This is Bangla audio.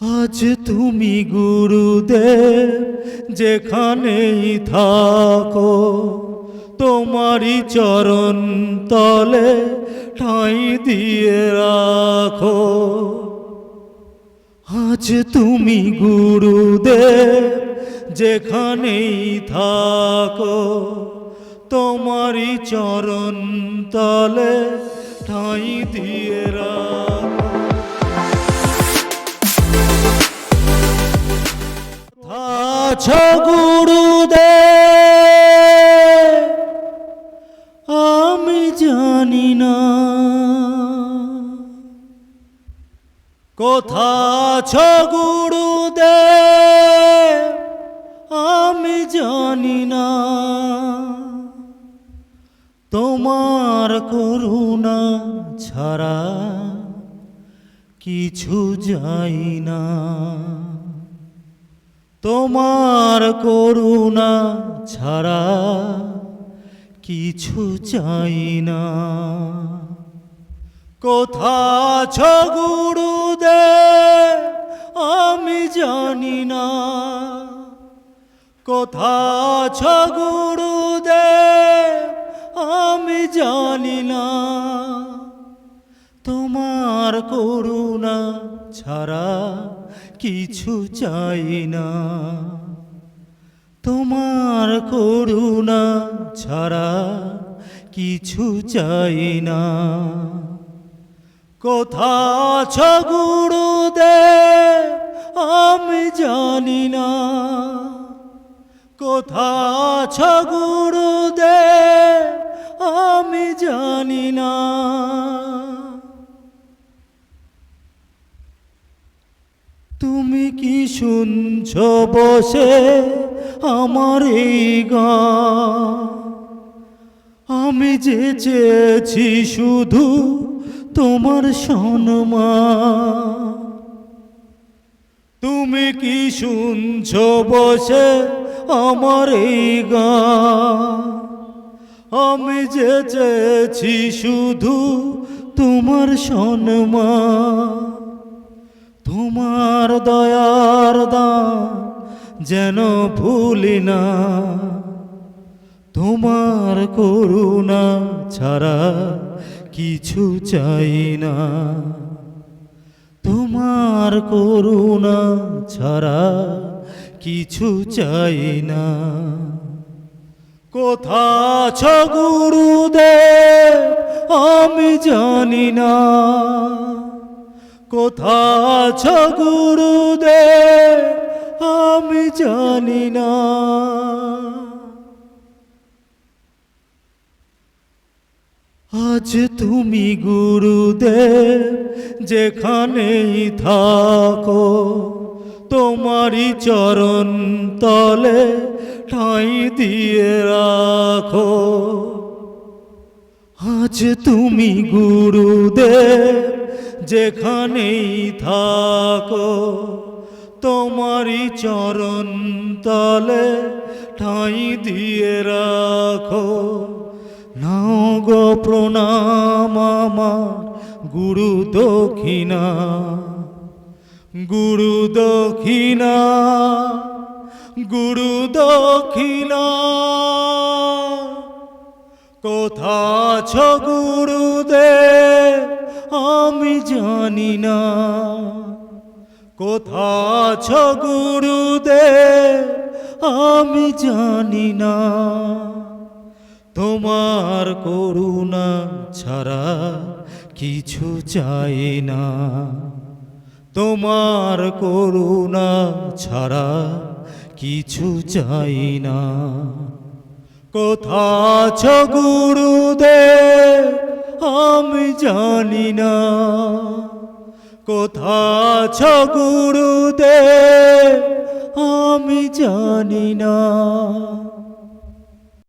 আজ তুমি গুরুদেব, যেখানেই থাকো, তোমারই চরণ তলে ঠাঁই দিয়ে রাখো। আজ তুমি গুরুদেব, যেখানেই থাকো, তোমারই চরণ তলে ঠাঁই দিয়ে রাখো। আছ গুরুদেব, আমি জানি না। কোথা ছ গুরুদেব, আমি জানি না। তোমার করুণা ছাড়া কিছু যাই না। তোমার করুণা ছাড়া কিছু চাই না। কোথা ছ গুরুদেব, আমি জানি না। কোথা ছ গুরুদেব, আমি জানি না। তোমার করুণা ছাড়া কিছু চাই না। তোমার করুণা ছাড়া কিছু চাই না। কোথা ছ গুরুদেব আমি জানি না। কোথা ছ গুরুদেব তুমি কি শুনছ বসে আমার এই গান? আমি যে চেয়েছি শুধু তোমার সম্মান। তুমি কি শুনছ বসে আমার এই গান? আমি যে চেয়েছি শুধু তোমার সম্মান। তোমার দয়ার দান যেন ভুলি না। তোমার করুণা ছাড়া কিছু চাই না। তোমার করুণা ছাড়া কিছু চাই না। কোথা ছ গুরুদেব, আমি জানি না। কোথা ছ গুরুদেব, আমি জানি না। আজ তুমি গুরুদেব, যেখানেই থাকো, তোমারই চরণ তলে ঠাঁই দিয়ে রাখো। আজ তুমি গুরুদেব যেখানেই থাকো, তোমারই চরণ তলে ঠাঁই দিয়ে রাখো। নাও গো প্রণাম আমার গুরু দক্ষিণা গুরু দক্ষিণা গুরু দক্ষিণা। কোথা ছ গুরুদেব? জানি না কোথা ছ গুরুদেব? আমি জানি না তোমার করুণা ছাড়া কিছু চাই না। তোমার করুণা ছাড়া কিছু চাই না। কোথা ছ গুরুদেব? আমি জানি না কোথা ছ গুরুদেব আমি জানি না